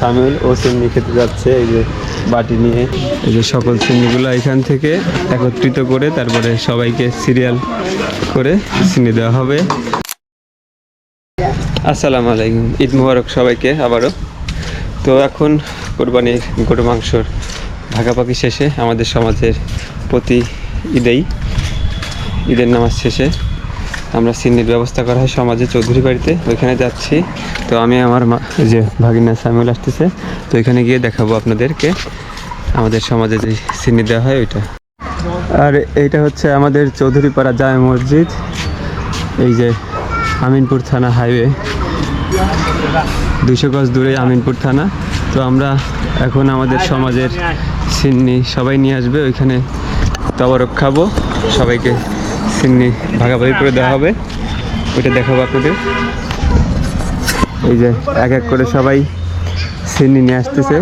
সামিউল, ও সিন্নি খেতে যাচ্ছে, এই যে বাটি নিয়ে। এই যে সকল সিন্নিগুলো এখান থেকে একত্রিত করে তারপরে সবাইকে সিরিয়াল করে সিন্নি দেওয়া হবে। আসসালামু আলাইকুম, ঈদ মুবারক সবাইকে আবারও। তো এখন কোরবানির গরু মাংসর ভাগাভাগি শেষে আমাদের সমাজের প্রতি ঈদেই, ঈদের নামাজ শেষে আমরা সিন্নির ব্যবস্থা করা হয় সমাজে চৌধুরী বাড়িতে, ওইখানে যাচ্ছি। তো আমি আমার মা যে ভাগিনা সামিউল আসতেছে, তো ওইখানে গিয়ে দেখাবো আপনাদেরকে আমাদের সমাজে যে সিন্নি দেওয়া হয় ওইটা। আর এইটা হচ্ছে আমাদের চৌধুরীপাড়া জামে মসজিদ, এই যে আমিনপুর থানা হাইওয়ে। দুশো গজ দূরে আমিনপুর থানা। তো আমরা এখন আমাদের সমাজের সিন্নি সবাই নিয়ে আসবে, ওইখানে তবরক খাব, সবাইকে সিন্নি ভাগাভাগি করে দেওয়া হবে। ওইটা দেখাবো আপনাদের। এই যে এক এক করে সবাই সিন্নি নিয়ে আসতেছে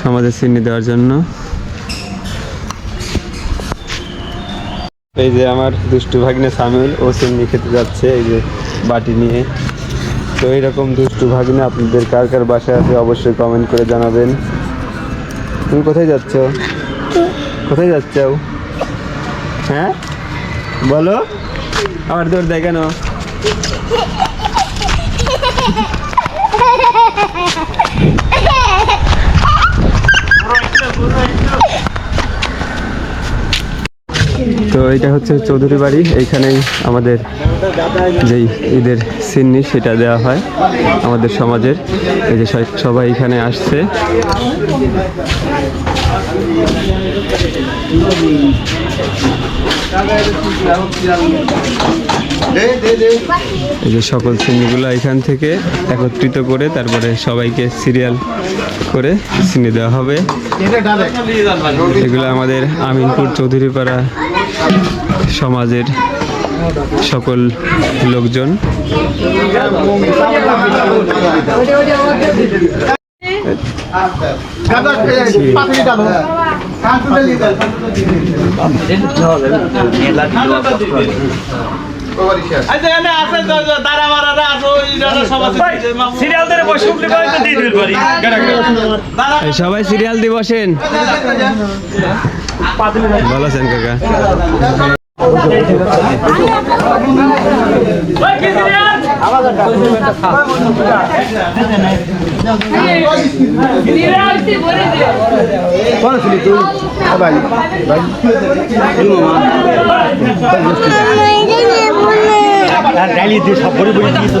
সমাজে সিন্নি দেওয়ার জন্য। এই যে আমার দুষ্টু ভাগ্নে সামিউল, ও সিন্নি খেতে যাচ্ছে, এই যে বাটি নিয়ে। তো এইরকম দুষ্টু ভাগ্নে আপনাদের কার কার বাসায় আছে অবশ্যই কমেন্ট করে জানাবেন। তুমি কোথায় যাচ্ছ? কোথায় যাচ্ছ? হ্যাঁ? বলো। আবার দৌড় দেয় কেন? তো এটা হচ্ছে চৌধুরী বাড়ি। এইখানেই আমাদের যেই ঈদের সিন্নি সেটা দেওয়া হয় আমাদের সমাজের। এই যে সবাই- সবাই এখানে আসছে। এই যে সকল সিন্নিগুলো এখান থেকে একত্রিত করে তারপরে সবাইকে সিরিয়াল করে সিন্নি দেওয়া হবে। এগুলো আমাদের আমিনপুর চৌধুরীপাড়া সমাজের সকল লোকজন। সবাই সিরিয়াল দিয়ে বসেন ভালো আছেন। কাকা ডালি দিয়ে সব বড়ি বড়ি দিয়ে তো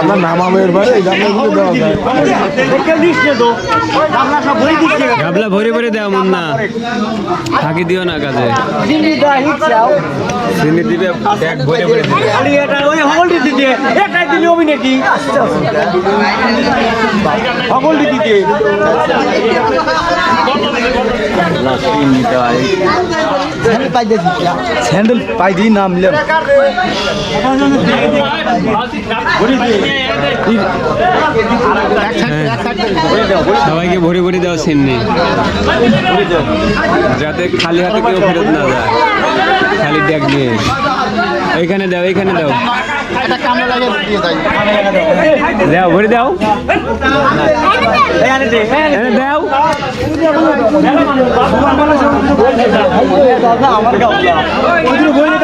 আপনার নাম আমার এই গামলাগুলো দেওয়া যায়। গাবলা ভরে ভরে দেওয়া মন না। ফাঁকি দিও না কাজে। চিনি দিবে ব্যাগ ভরে ভরে দিবে। স্যান্ডেল পাই দিই নামলাম সবাইকে ভরে ভরে দেওয়া সিন্নি যাতে খালি হাতে কেউ ফেরত না যায়। খালি দেখ নিয়ে এইখানে দাও এখানে দাও। দাও ভরে দাও। এনে দাও। ওইসে যে আমি আমার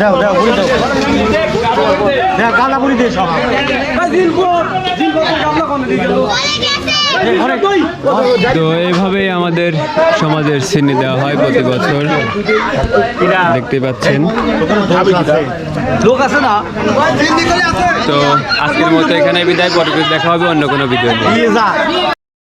দাও দাও বলি দাও। দাও গালা বলি দে সব। তো এইভাবেই আমাদের সমাজের শ্রেণি দেওয়া হয় প্রতি বছর। দেখতে পাচ্ছেন। লোক আছে। না? তো আজকের মতো এখানে বিদায়। পরে দেখা হবে অন্য কোনো ভিডিও